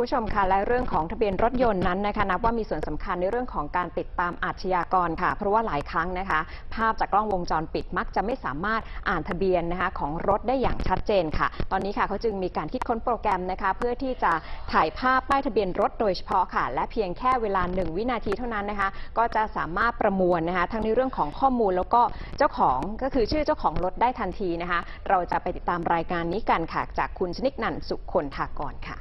ผู้ชมคะและเรื่องของทะเบียนรถยนต์นั้นนะคะนับว่ามีส่วนสำคัญในเรื่องของการติดตามอาชญากรค่ะ เพราะว่าหลายครั้งนะคะ ภาพจากกล้องวงจรปิดมักจะไม่สามารถอ่านทะเบียนนะคะของรถได้อย่างชัดเจนค่ะ ตอนนี้ค่ะเขาจึงมีการคิดค้นโปรแกรมนะคะ เพื่อที่จะถ่ายภาพป้ายทะเบียนรถโดยเฉพาะค่ะ และเพียงแค่เวลา1วินาทีเท่านั้นนะคะ ก็จะสามารถประมวลนะคะ ทั้งในเรื่องของข้อมูลแล้วก็เจ้าของก็คือชื่อเจ้าของรถได้ทันทีนะคะ เราจะไปติดตามรายการนี้กันค่ะจากคุณชนิกนันสุคนทากรค่ะ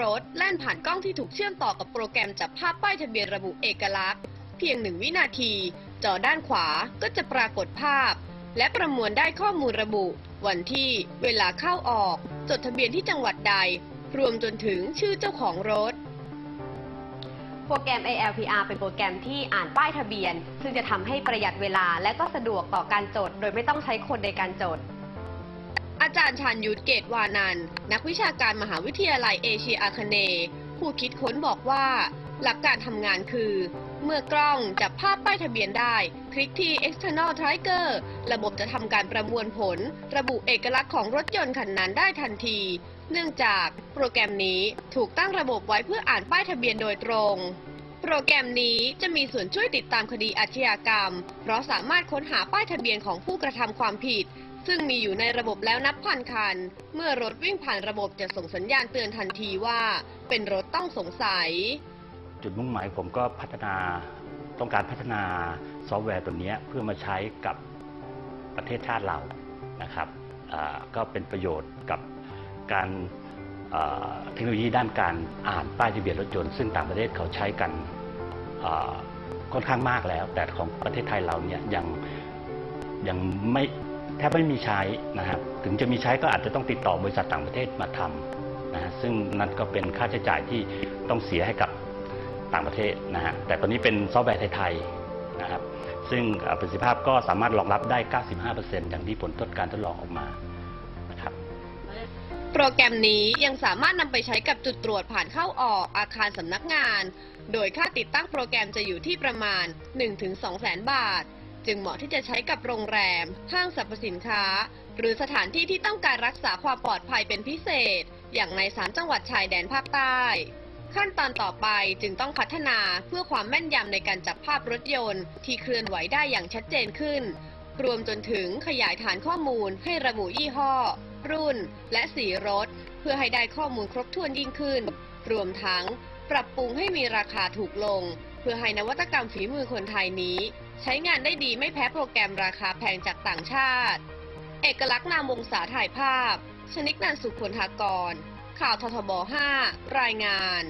รถแล่นผ่านกล้องที่ถูกเชื่อมต่อกับโปรแกรมจับภาพป้ายทะเบียนระบุเอกลักษณ์ เพียงหนึ่งวินาที จอด้านขวาก็จะปรากฏภาพ และประมวลได้ข้อมูลระบุ วันที่ เวลาเข้าออก จดทะเบียนที่จังหวัดใด รวมจนถึงชื่อเจ้าของรถโปรแกรม ALPR เป็นโปรแกรมที่อ่านป้ายทะเบียน ซึ่งจะทำให้ประหยัดเวลาและก็สะดวกต่อการจด โดยไม่ต้องใช้คนในการจด อาจารย์ชานยุทธเกตวานันท์นักวิชาการมหาวิทยาลัยเอเชียอาคเนย์ผู้คิดค้นบอกว่า หลักการทำงานคือ เมื่อกล้องจับภาพป้ายทะเบียนได้ คลิกที่ external trigger ระบบจะทำการประมวลผล ระบุเอกลักษณ์ของรถยนต์คันนั้นได้ทันที เนื่องจากโปรแกรมนี้ถูกตั้งระบบไว้เพื่ออ่านป้ายทะเบียนโดยตรงโปรแกรมนี้จะมีส่วนช่วยติดตามคดีอาชญากรรม เพราะสามารถค้นหาป้ายทะเบียนของผู้กระทำความผิด ซึ่งมีอยู่ในระบบแล้วนับพันคัน เมื่อรถวิ่งผ่านระบบจะส่งสัญญาณเตือนทันทีว่า เป็นรถต้องสงสัย จุดมุ่งหมายผมก็พัฒนาต้องการพัฒนาซอฟต์แวร์ตัวนี้เพื่อมาใช้กับประเทศชาติเรานะครับก็เป็นประโยชน์กับการเทคโนโลยีด้านการอ่านป้ายทะเบียนรถยนต์ซึ่งต่างประเทศเขาใช้กันค่อนข้างมากแล้ว แต่ของประเทศไทยเราเนี่ยยังยังไม่ แทบไม่มีใช้นะครับถึงจะมีใช้ก็อาจจะต้องติดต่อบริษัทต่างประเทศมาทำนะฮะซึ่งนั่นก็เป็นค่าใช้จ่ายที่ต้องเสียให้กับต่างประเทศนะฮะแต่ตอนนี้เป็นซอฟต์แวร์ไทยๆนะครับซึ่งประสิทธิภาพก็สามารถรองรับได้ 95%อย่างที่ผลทดการทดลองออกมานะครับโปรแกรมนี้ยังสามารถนำไปใช้กับจุดตรวจผ่านเข้าออกอาคารสำนักงาน โดยค่าติดตั้งโปรแกรมจะอยู่ที่ประมาณ 1-2 แสนบาท จึงเหมาะที่จะใช้กับโรงแรม ห้างสรรพสินค้า หรือสถานที่ที่ต้องการรักษาความปลอดภัยเป็นพิเศษ อย่างในสามจังหวัดชายแดนภาคใต้ ขั้นตอนต่อไปจึงต้องพัฒนาเพื่อความแม่นยำในการจับภาพรถยนต์ที่เคลื่อนไหวได้อย่างชัดเจนขึ้น รวมจนถึงขยายฐานข้อมูลให้ระบุยี่ห้อ รุ่น และสีรถ เพื่อให้ได้ข้อมูลครบถ้วนยิ่งขึ้น รวมทั้งปรับปรุงให้มีราคาถูกลง เพื่อให้นวัตกรรมฝีมือคนไทยนี้ ใช้งานได้ดีไม่แพ้โปรแกรมราคาแพงจากต่างชาติ เอกลักษณ์นามวงศาถ่ายภาพ ชนิกนันสุขผลทากร ข่าวททบ 5 รายงาน